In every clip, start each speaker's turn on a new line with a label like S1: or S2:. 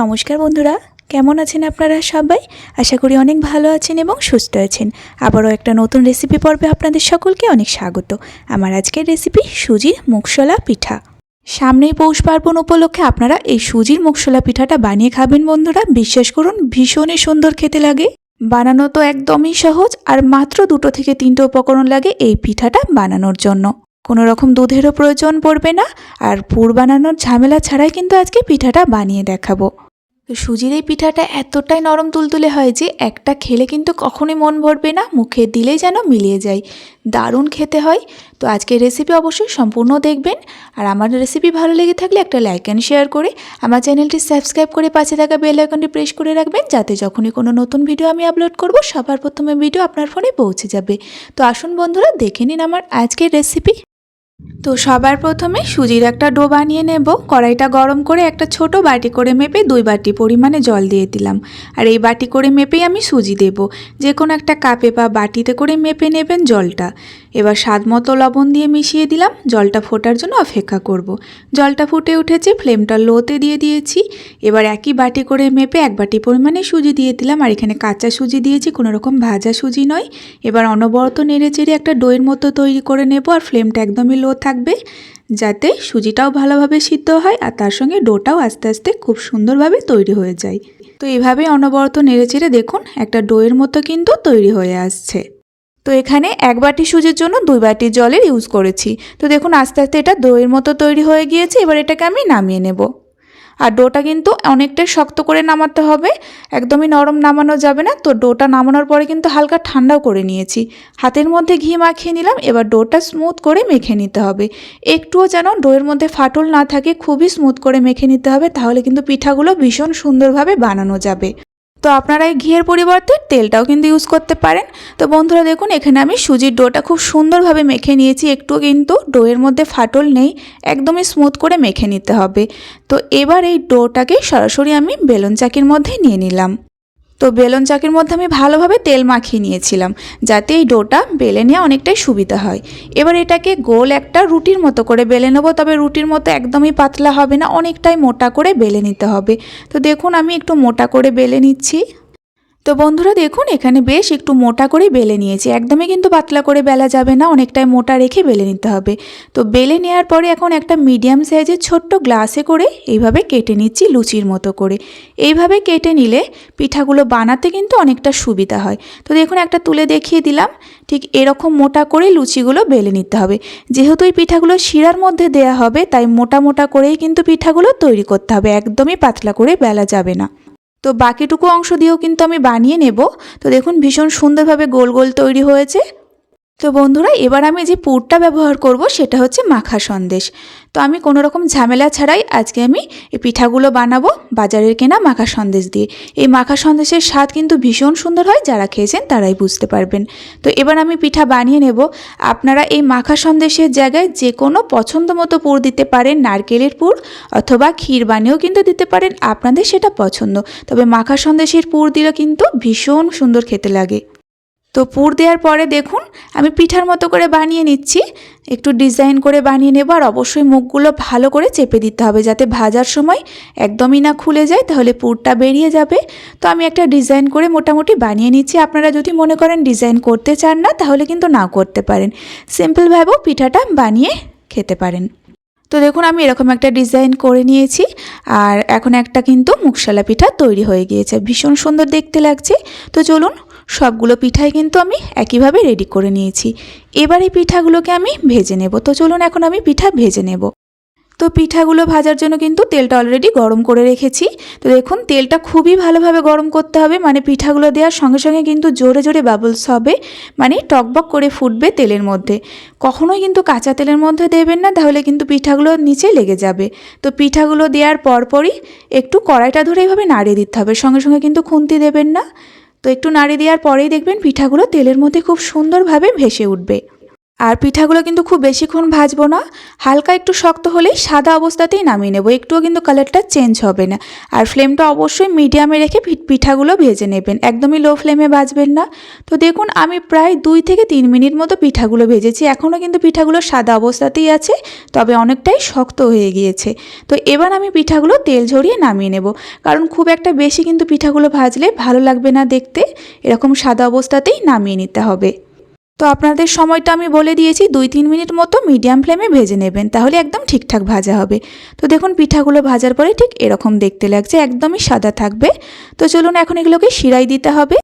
S1: নমস্কার বন্ধুরা, কেমন আছেন আপনারা সবাই? আশা করি অনেক ভালো আছেন এবং সুস্থ আছেন। আবারও একটা নতুন রেসিপি পর্বে আপনাদের সকলকে অনেক স্বাগত। আমার আজকের রেসিপি সুজির মুগশলা পিঠা। সামনেই পৌষ পার্বণ উপলক্ষে আপনারা এই সুজির মুগশলা পিঠাটা বানিয়ে খাবেন বন্ধুরা। বিশ্বাস করুন, ভীষণই সুন্দর খেতে লাগে। বানানো তো একদমই সহজ আর মাত্র দুটো থেকে তিনটে উপকরণ লাগে এই পিঠাটা বানানোর জন্য। কোনো রকম দুধেরও প্রয়োজন পড়বে না আর পুর বানানোর ঝামেলা ছাড়াই কিন্তু আজকে পিঠাটা বানিয়ে দেখাবো। তো সুজির এই পিঠাটা এতটাই নরম তুলতুলে হয় যে একটা খেলে কিন্তু কখনোই মন ভরবে না, মুখে দিলেই যেন মিলিয়ে যায়। দারুণ খেতে হয়। তো আজকের রেসিপি অবশ্যই সম্পূর্ণ দেখবেন। আর আমার রেসিপি ভালো লেগে থাকলে একটা লাইক অ্যান্ড শেয়ার করে আমার চ্যানেলটি সাবস্ক্রাইব করে পাশে থাকা বেল আইকনটি প্রেস করে রাখবেন, যাতে যখনই কোনো নতুন ভিডিও আমি আপলোড করব, সবার প্রথমে ভিডিও আপনার ফোনে পৌঁছে যাবে। তো আসুন বন্ধুরা, দেখে নিন আমার আজকের রেসিপি তো সবার প্রথমে সুজির একটা ডো বানিয়ে নেব। কড়াইটা গরম করে একটা ছোট বাটি করে মেপে দুই বাটি পরিমাণে জল দিয়ে দিলাম। আর এই বাটি করে মেপেই আমি সুজি দেব। যে কোনো একটা কাপে বা বাটিতে করে মেপে নেবেন জলটা। এবার স্বাদ মতো লবণ দিয়ে মিশিয়ে দিলাম। জলটা ফোটার জন্য অপেক্ষা করব। জলটা ফুটে উঠেছে, ফ্লেমটা লোতে দিয়ে দিয়েছি। এবার একই বাটি করে মেপে এক বাটি পরিমাণে সুজি দিয়ে দিলাম। আর এখানে কাঁচা সুজি দিয়েছি, কোনো রকম ভাজা সুজি নয়। এবার অনবরত নেড়ে চেড়ে একটা দইয়ের মতো তৈরি করে নেব আর ফ্লেমটা একদমই লো থাকবে, যাতে সুজিটাও ভালোভাবে সিদ্ধ হয় আর তার সঙ্গে ডোটাও আস্তে আস্তে খুব সুন্দরভাবে তৈরি হয়ে যায়। তো এভাবে অনবরত নেড়ে চেড়ে দেখুন, একটা ডোয়ের মতো কিন্তু তৈরি হয়ে আসছে। তো এখানে এক বাটি সুজির জন্য দুই বাটি জলের ইউজ করেছি। তো দেখুন, আস্তে আস্তে এটা দইয়ের মতো তৈরি হয়ে গিয়েছে, এবার এটাকে আমি নামিয়ে নেব। আর ডোটা কিন্তু অনেকটাই শক্ত করে নামাতে হবে, একদমই নরম নামানো যাবে না। তো ডোটা নামানোর পরে কিন্তু হালকা ঠান্ডাও করে নিয়েছি। হাতের মধ্যে ঘি মাখিয়ে নিলাম, এবার ডোটা স্মুথ করে মেখে নিতে হবে। একটুও যেন ডোয়ের মধ্যে ফাটল না থাকে, খুবই স্মুথ করে মেখে নিতে হবে, তাহলে কিন্তু পিঠাগুলো ভীষণ সুন্দরভাবে বানানো যাবে। তো আপনারা এই ঘিয়ের পরিবর্তে তেলটাও কিন্তু ইউজ করতে পারেন। তো বন্ধুরা দেখুন, এখানে আমি সুজির ডোটা খুব সুন্দরভাবে মেখে নিয়েছি। একটু কিন্তু ডোয়ের মধ্যে ফাটল নেই, একদমই স্মুথ করে মেখে নিতে হবে। তো এবার এই ডোটাকে সরাসরি আমি বেলুন চাকির মধ্যে নিয়ে নিলাম। তো বেলন চাকির মধ্যে আমি ভালোভাবে তেল মাখিয়ে নিয়েছিলাম, যাতে এই ডোটা বেলে নেওয়া অনেকটাই সুবিধা হয়। এবার এটাকে গোল একটা রুটির মতো করে বেলে নেব, তবে রুটির মতো একদমই পাতলা হবে না, অনেকটাই মোটা করে বেলে নিতে হবে। তো দেখুন, আমি একটু মোটা করে বেলে নিচ্ছি। তো বন্ধুরা দেখুন, এখানে বেশ একটু মোটা করে বেলে নিয়েছি। একদমই কিন্তু পাতলা করে বেলা যাবে না, অনেকটাই মোটা রেখে বেলে নিতে হবে। তো বেলে নেওয়ার পরে এখন একটা মিডিয়াম সাইজের ছোট্ট গ্লাসে করে এইভাবে কেটে নিচ্ছি লুচির মতো করে। এইভাবে কেটে নিলে পিঠাগুলো বানাতে কিন্তু অনেকটা সুবিধা হয়। তো দেখুন, একটা তুলে দেখিয়ে দিলাম, ঠিক এরকম মোটা করে লুচিগুলো বেলে নিতে হবে। যেহেতু এই পিঠাগুলো শিরার মধ্যে দেয়া হবে, তাই মোটা মোটা করেই কিন্তু পিঠাগুলো তৈরি করতে হবে, একদমই পাতলা করে বেলা যাবে না। তো বাকিটুকু অংশ দিয়েও কিন্তু আমি বানিয়ে নেব। তো দেখুন ভীষণ সুন্দরভাবে গোল গোল তৈরি হয়েছে। তো বন্ধুরা, এবার আমি যে পুরটা ব্যবহার করব সেটা হচ্ছে মাখা সন্দেশ। তো আমি কোনো রকম ঝামেলা ছাড়াই আজকে আমি এই পিঠাগুলো বানাবো বাজারের কেনা মাখা সন্দেশ দিয়ে। এই মাখা সন্দেশের স্বাদ কিন্তু ভীষণ সুন্দর হয়, যারা খেয়েছেন তারাই বুঝতে পারবেন। তো এবার আমি পিঠা বানিয়ে নেব। আপনারা এই মাখা সন্দেশের জায়গায় যে কোনো পছন্দ মতো পুর দিতে পারেন, নারকেলের পুর অথবা ক্ষীর বানিয়েও কিন্তু দিতে পারেন, আপনাদের সেটা পছন্দ। তবে মাখা সন্দেশের পুর দিলে কিন্তু ভীষণ সুন্দর খেতে লাগে। তো পুর দেওয়ার পরে দেখুন, আমি পিঠার মতো করে বানিয়ে নিচ্ছি। একটু ডিজাইন করে বানিয়ে নেব আর অবশ্যই মুখগুলো ভালো করে চেপে দিতে হবে যাতে ভাজার সময় একদমই না খুলে যায়, তাহলে পুরটা বেরিয়ে যাবে। তো আমি একটা ডিজাইন করে মোটামুটি বানিয়ে নিচ্ছি। আপনারা যদি মনে করেন ডিজাইন করতে চান না, তাহলে কিন্তু না করতে পারেন। সিম্পলভাবেও পিঠাটা বানিয়ে খেতে পারেন। তো দেখুন, আমি এরকম একটা ডিজাইন করে নিয়েছি আর এখন একটা কিন্তু মুখশালা পিঠা তৈরি হয়ে গিয়েছে। ভীষণ সুন্দর দেখতে লাগছে। তো চলুন সবগুলো পিঠাই কিন্তু আমি একইভাবে রেডি করে নিয়েছি। এবার এই পিঠাগুলোকে আমি ভেজে নেব। তো চলুন এখন আমি পিঠা ভেজে নেব। তো পিঠাগুলো ভাজার জন্য কিন্তু তেলটা অলরেডি গরম করে রেখেছি। তো দেখুন, তেলটা খুবই ভালোভাবে গরম করতে হবে। মানে পিঠাগুলো দেওয়ার সঙ্গে সঙ্গে কিন্তু জোরে জোরে বাবলস হবে। মানে টকবক করে ফুটবে তেলের মধ্যে। কখনোই কিন্তু কাঁচা তেলের মধ্যে দেবেন না, তাহলে কিন্তু পিঠাগুলো নিচে লেগে যাবে। তো পিঠাগুলো দেওয়ার পরপরই একটু কড়াইটা ধরে এইভাবে নাড়িয়ে দিতে হবে। সঙ্গে সঙ্গে কিন্তু খুন্তি দেবেন না। তো একটু নাড়ি দেওয়ার পরেই দেখবেন পিঠাগুলো তেলের মধ্যে খুব সুন্দরভাবে ভেসে উঠবে। আর পিঠাগুলো কিন্তু খুব বেশিক্ষণ ভাজবো না। হালকা একটু শক্ত হলেই সাদা অবস্থাতেই নামিয়ে নেব। একটুও কিন্তু কালারটা চেঞ্জ হবে না। আর ফ্লেমটা অবশ্যই মিডিয়ামে রেখে পিঠাগুলো ভেজে নেবেন। একদমই লো ফ্লেমে ভাজবেন না। তো দেখুন, আমি প্রায় দুই থেকে তিন মিনিট মতো পিঠাগুলো ভেজেছি। এখনও কিন্তু পিঠাগুলো সাদা অবস্থাতেই আছে, তবে অনেকটাই শক্ত হয়ে গিয়েছে। তো এবার আমি পিঠাগুলো তেল ঝরিয়ে নামিয়ে নেব। কারণ খুব একটা বেশি কিন্তু পিঠাগুলো ভাজলে ভালো লাগবে না দেখতে। এরকম সাদা অবস্থাতেই নামিয়ে নিতে হবে। তো আপনাদের সময়টা আমি বলে দিয়েছি, দুই তিন মিনিট মতো মিডিয়াম ফ্লেমে ভেজে নেবেন, তাহলে একদম ঠিকঠাক ভাজা হবে। তো দেখুন পিঠাগুলো ভাজার পরে ঠিক এরকম দেখতে লাগছে, একদমই সাদা থাকবে। তো চলুন এখন এগুলোকে শিরাই দিতে হবে।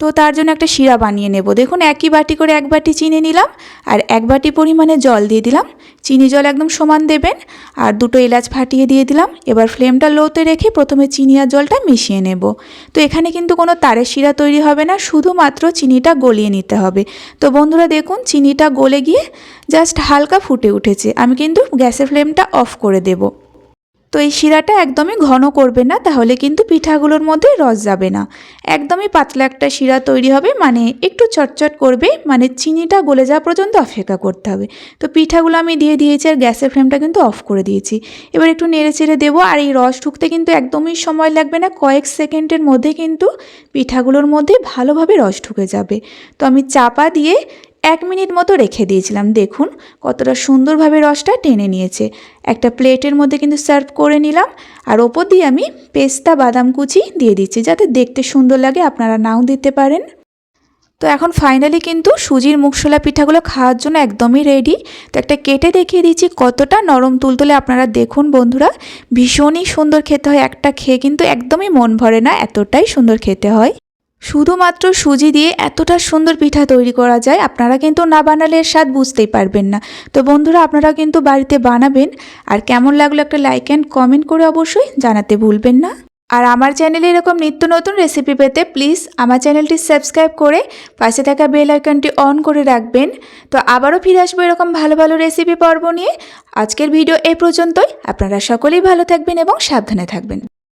S1: তো তার জন্য একটা শিরা বানিয়ে নেব। দেখুন, একই বাটি করে এক বাটি চিনি নিলাম আর এক বাটি পরিমাণে জল দিয়ে দিলাম। চিনি জল একদম সমান দেবেন আর দুটো এলাচ ফাটিয়ে দিয়ে দিলাম। এবার ফ্লেমটা লোতে রেখে প্রথমে চিনি আর জলটা মিশিয়ে নেব। তো এখানে কিন্তু কোনো তারের শিরা তৈরি হবে না, শুধুমাত্র চিনিটা গলিয়ে নিতে হবে। তো বন্ধুরা, দেখুন, চিনিটা গলে গিয়ে জাস্ট হালকা ফুটে উঠেছে। আমি কিন্তু গ্যাসের ফ্লেমটা অফ করে দেবো। তো এই শিরাটা একদমই ঘন করবে না, তাহলে কিন্তু পিঠাগুলোর মধ্যে রস যাবে না। একদমই পাতলা একটা শিরা তৈরি হবে মানে একটু চটচট করবে মানে চিনিটা গলে যাওয়া পর্যন্ত অপেক্ষা করতে হবে। তো পিঠাগুলো আমি দিয়ে দিয়েছি আর গ্যাসের ফ্লেমটা কিন্তু অফ করে দিয়েছি। এবার একটু নেড়ে চেড়ে দেবো, আর এই রস ঢুকতে কিন্তু একদমই সময় লাগবে না, কয়েক সেকেন্ডের মধ্যে কিন্তু পিঠাগুলোর মধ্যে ভালোভাবে রস ঢুকে যাবে। তো আমি চাপা দিয়ে এক মিনিট মতো রেখে দিয়েছিলাম। দেখুন কতটা সুন্দরভাবে রসটা টেনে নিয়েছে। একটা প্লেটের মধ্যে কিন্তু সার্ভ করে নিলাম আর ওপর দিয়ে আমি পেস্তা বাদাম কুচি দিয়ে দিচ্ছি যাতে দেখতে সুন্দর লাগে, আপনারা নাও দিতে পারেন। তো এখন ফাইনালি কিন্তু সুজির মুখশোলা পিঠাগুলো খাওয়ার জন্য একদমই রেডি। তো একটা কেটে দেখিয়ে দিচ্ছি কতটা নরম তুলতুলে আপনারা দেখুন বন্ধুরা, ভীষণই সুন্দর খেতে হয়। একটা খেয়ে কিন্তু একদমই মন ভরে না, এতটাই সুন্দর খেতে হয়। শুধুমাত্র সুজি দিয়ে এতটা সুন্দর পিঠা তৈরি করা যায়, আপনারা কিন্তু না বানালে এর স্বাদ বুঝতেই পারবেন না। তো বন্ধুরা আপনারা কিন্তু বাড়িতে বানাবেন। আর কেমন লাগল একটা লাইক অ্যান্ড কমেন্ট করে অবশ্যই জানাতে ভুলবেন না। আর আমার চ্যানেলে এরকম নিত্য নতুন রেসিপি পেতে প্লিজ আমার চ্যানেলটি সাবস্ক্রাইব করে পাশে থাকা বেল আইকনটি অন করে রাখবেন। তো আবারও ফিরে আসব এরকম ভালো ভালো রেসিপি পর্ব নিয়ে। আজকের ভিডিও এই পর্যন্তই। আপনারা সকলেই ভালো থাকবেন এবং সাবধানে থাকবেন।